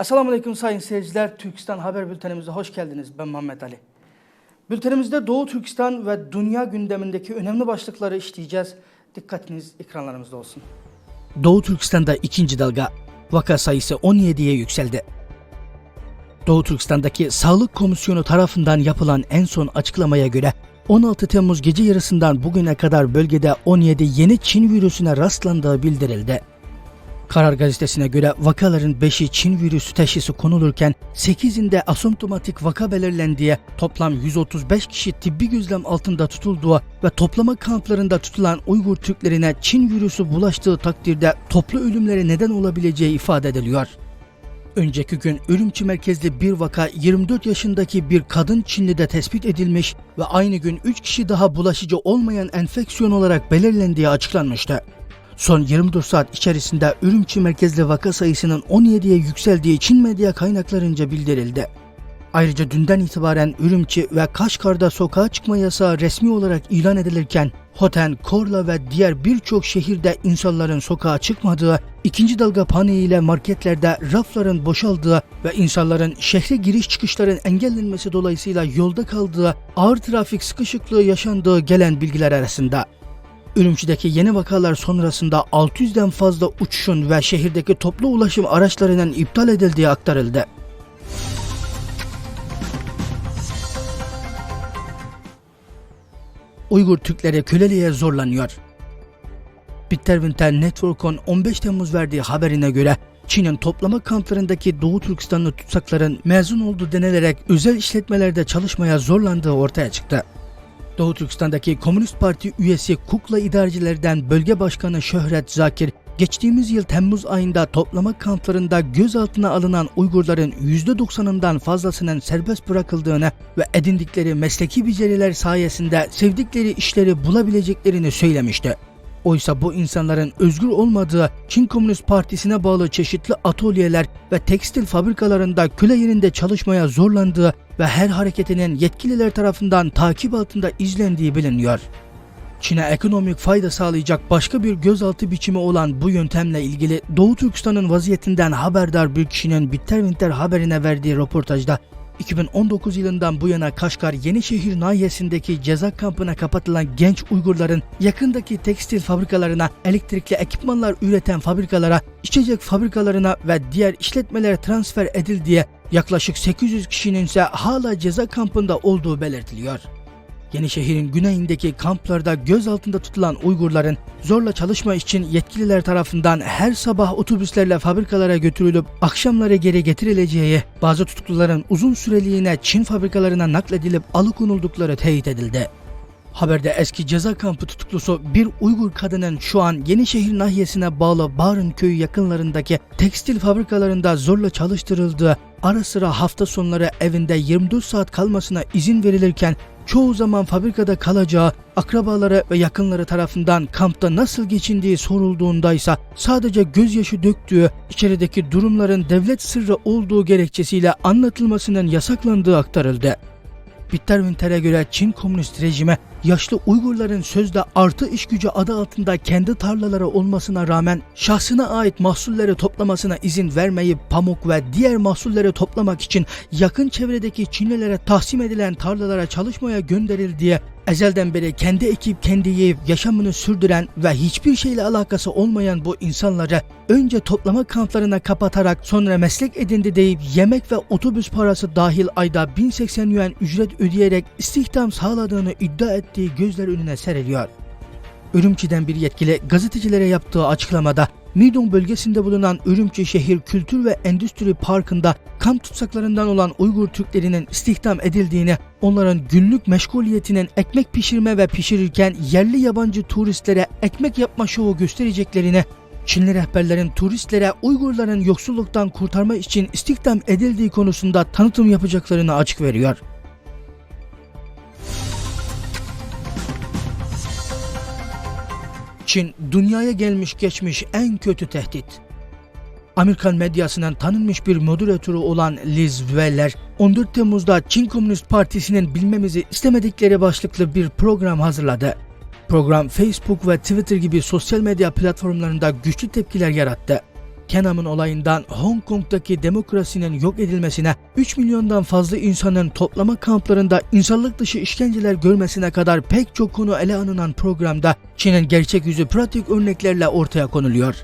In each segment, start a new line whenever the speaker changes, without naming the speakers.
Esselamu Aleyküm sayın seyirciler. Türkistan Haber Bültenimize hoş geldiniz. Ben Muhammed Ali. Bültenimizde Doğu Türkistan ve dünya gündemindeki önemli başlıkları işleyeceğiz. Dikkatiniz ekranlarımızda olsun. Doğu Türkistan'da ikinci dalga vaka sayısı 17'ye yükseldi. Doğu Türkistan'daki Sağlık Komisyonu tarafından yapılan en son açıklamaya göre 16 Temmuz gece yarısından bugüne kadar bölgede 17 yeni Çin virüsüne rastlandığı bildirildi. Karar gazetesine göre vakaların 5'i Çin virüsü teşhisi konulurken 8'inde asomptomatik vaka belirlendiği, toplam 135 kişi tıbbi gözlem altında tutulduğu ve toplama kamplarında tutulan Uygur Türklerine Çin virüsü bulaştığı takdirde toplu ölümlere neden olabileceği ifade ediliyor. Önceki gün Ürümçi merkezli bir vaka 24 yaşındaki bir kadın Çinli'de tespit edilmiş ve aynı gün 3 kişi daha bulaşıcı olmayan enfeksiyon olarak belirlendiği açıklanmıştı. Son 24 saat içerisinde Ürümçi merkezli vaka sayısının 17'ye yükseldiği Çin medya kaynaklarınca bildirildi. Ayrıca dünden itibaren Ürümçi ve Kaşgar'da sokağa çıkma yasağı resmi olarak ilan edilirken Hoten, Korla ve diğer birçok şehirde insanların sokağa çıkmadığı, ikinci dalga paniğiyle marketlerde rafların boşaldığı ve insanların şehre giriş çıkışların engellenmesi dolayısıyla yolda kaldığı, ağır trafik sıkışıklığı yaşandığı gelen bilgiler arasında. Ürümçi'deki yeni vakalar sonrasında 600'den fazla uçuşun ve şehirdeki toplu ulaşım araçlarının iptal edildiği aktarıldı. Uygur Türkleri köleliğe zorlanıyor. Bitterwinter Network'un 15 Temmuz verdiği haberine göre Çin'in toplama kamplarındaki Doğu Türkistanlı tutsakların mezun olduğu denilerek özel işletmelerde çalışmaya zorlandığı ortaya çıktı. Doğu Türkistan'daki Komünist Parti üyesi Kukla idarecilerden bölge başkanı Şöhret Zakir, geçtiğimiz yıl Temmuz ayında toplama kamplarında gözaltına alınan Uygurların %90'ından fazlasının serbest bırakıldığını ve edindikleri mesleki beceriler sayesinde sevdikleri işleri bulabileceklerini söylemişti. Oysa bu insanların özgür olmadığı Çin Komünist Partisi'ne bağlı çeşitli atölyeler ve tekstil fabrikalarında köle yerinde çalışmaya zorlandığı ve her hareketinin yetkililer tarafından takip altında izlendiği biliniyor. Çin'e ekonomik fayda sağlayacak başka bir gözaltı biçimi olan bu yöntemle ilgili Doğu Türkistan'ın vaziyetinden haberdar bir kişinin Bitterwinter haberine verdiği röportajda 2019 yılından bu yana Kaşgar Yenişehir nahiyesindeki ceza kampına kapatılan genç Uygurların yakındaki tekstil fabrikalarına, elektrikli ekipmanlar üreten fabrikalara, içecek fabrikalarına ve diğer işletmelere transfer edildiği yaklaşık 800 kişinin ise hala ceza kampında olduğu belirtiliyor. Yenişehir'in güneyindeki kamplarda gözaltında tutulan Uygurların zorla çalışma için yetkililer tarafından her sabah otobüslerle fabrikalara götürülüp akşamları geri getirileceği, bazı tutukluların uzun süreliğine Çin fabrikalarına nakledilip alıkonuldukları teyit edildi. Haberde eski ceza kampı tutuklusu bir Uygur kadının şu an Yenişehir nahiyesine bağlı Barın köyü yakınlarındaki tekstil fabrikalarında zorla çalıştırıldığı, ara sıra hafta sonları evinde 24 saat kalmasına izin verilirken çoğu zaman fabrikada kalacağı, akrabaları ve yakınları tarafından kampta nasıl geçindiği sorulduğundaysa sadece gözyaşı döktüğü, içerideki durumların devlet sırrı olduğu gerekçesiyle anlatılmasının yasaklandığı aktarıldı. Bitterwinter'e göre Çin komünist rejime yaşlı Uygurların sözde artı iş gücü adı altında kendi tarlaları olmasına rağmen şahsına ait mahsulleri toplamasına izin vermeyip pamuk ve diğer mahsulleri toplamak için yakın çevredeki Çinlilere tahsim edilen tarlalara çalışmaya gönderildiği ezelden beri kendi ekip kendi yiyip yaşamını sürdüren ve hiçbir şeyle alakası olmayan bu insanları önce toplama kamplarına kapatarak sonra meslek edindi deyip yemek ve otobüs parası dahil ayda 1080 yuan ücret ödeyerek istihdam sağladığını iddia ettiği gözler önüne seriliyor. Ürümçi'den bir yetkili gazetecilere yaptığı açıklamada Midong bölgesinde bulunan Ürümçi Şehir Kültür ve Endüstri Parkı'nda kamp tutsaklarından olan Uygur Türklerinin istihdam edildiğini, onların günlük meşguliyetinin ekmek pişirme ve pişirirken yerli yabancı turistlere ekmek yapma şovu göstereceklerini, Çinli rehberlerin turistlere Uygurların yoksulluktan kurtarma için istihdam edildiği konusunda tanıtım yapacaklarını açık veriyor. Çin dünyaya gelmiş geçmiş en kötü tehdit. Amerikan medyasının tanınmış bir moderatörü olan Liz Weller, 14 Temmuz'da Çin Komünist Partisi'nin bilmemizi istemedikleri başlıklı bir program hazırladı. Program Facebook ve Twitter gibi sosyal medya platformlarında güçlü tepkiler yarattı. Tiananmen olayından Hong Kong'daki demokrasinin yok edilmesine, 3 milyondan fazla insanın toplama kamplarında insanlık dışı işkenceler görmesine kadar pek çok konu ele alınan programda Çin'in gerçek yüzü pratik örneklerle ortaya konuluyor.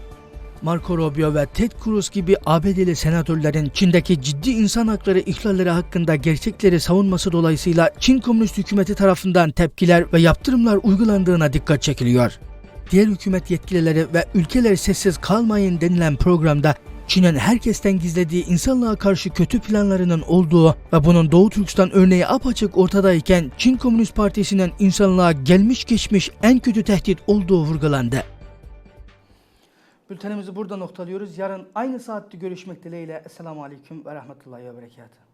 Marco Rubio ve Ted Cruz gibi ABD'li senatörlerin Çin'deki ciddi insan hakları ihlalleri hakkında gerçekleri savunması dolayısıyla Çin Komünist Hükümeti tarafından tepkiler ve yaptırımlar uygulandığına dikkat çekiliyor. Diğer hükümet yetkilileri ve ülkeler sessiz kalmayın denilen programda Çin'in herkesten gizlediği insanlığa karşı kötü planlarının olduğu ve bunun Doğu Türkistan örneği apaçık ortadayken Çin Komünist Partisi'nin insanlığa gelmiş geçmiş en kötü tehdit olduğu vurgulandı. Bültenimizi burada noktalıyoruz. Yarın aynı saatte görüşmek dileğiyle. Esselamu Aleyküm ve Rahmetullahi ve Berekatuhu.